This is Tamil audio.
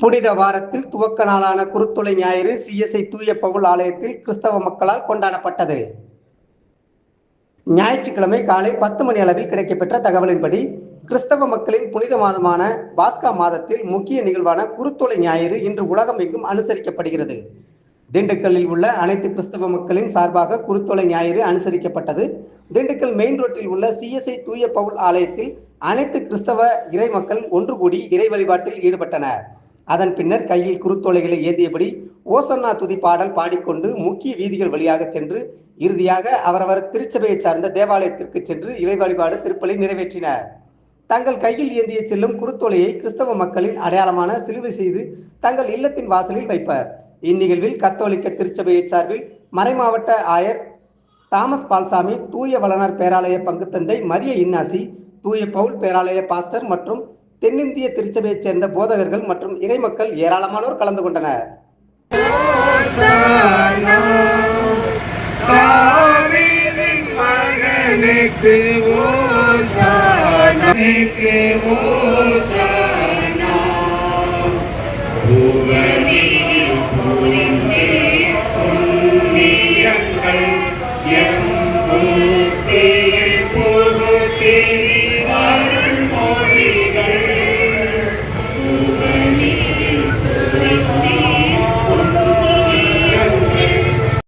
புனித வாரத்தில் துவக்க நாளான குருத்துளை ஞாயிறு சிஎஸ்ஐ தூய பவுல் ஆலயத்தில் கிறிஸ்தவ மக்களால் கொண்டாடப்பட்டது. ஞாயிற்றுக்கிழமை காலை பத்து மணி அளவில் கிடைக்கப்பெற்ற தகவலின்படி கிறிஸ்தவ மக்களின் புனித மாதமான பாஸ்கா மாதத்தில் முக்கிய நிகழ்வான குருத்துளை ஞாயிறு இன்று உலகம் எங்கும் அனுசரிக்கப்படுகிறது. திண்டுக்கல்லில் உள்ள அனைத்து கிறிஸ்தவ மக்களின் சார்பாக குருத்தொலை ஞாயிறு அனுசரிக்கப்பட்டது. திண்டுக்கல் மெயின் ரோட்டில் உள்ள சிஎஸ்ஐ தூய பவுல் ஆலயத்தில் அனைத்து கிறிஸ்தவ இறை மக்கள் ஒன்று கூடி இறை வழிபாட்டில் ஈடுபட்டனர். அதன் பின்னர் கையில் குறுத்தொலைகளை ஏந்தியபடி ஓசன்னா துதி பாடல் பாடிக்கொண்டு முக்கிய வீதிகள் வழியாக சென்று இறுதியாக அவரவர் திருச்சபையை சார்ந்த தேவாலயத்திற்கு சென்று இறை வழிபாடு திருப்பலி நிறைவேற்றினர். தங்கள் கையில் ஏந்திய செல்லும் குருத்தோலையை கிறிஸ்தவ மக்களின் அடையாளமான சிலுவை செய்து தங்கள் இல்லத்தின் வாசலில் வைப்பர். இந்நிகழ்வில் கத்தோலிக்க திருச்சபையை சார்பில் மறைமாவட்ட ஆயர் தாமஸ் பால்சாமி தூய வளனர் பேராலய பங்குத்தந்தை மரிய இன்னாசி தூய பவுல் பேராலய பாஸ்டர் மற்றும் தென்னிந்திய திருச்சபையைச் சேர்ந்த போதகர்கள் மற்றும் இறைமக்கள் ஏராளமானோர் கலந்து கொண்டனர். ஓசானா,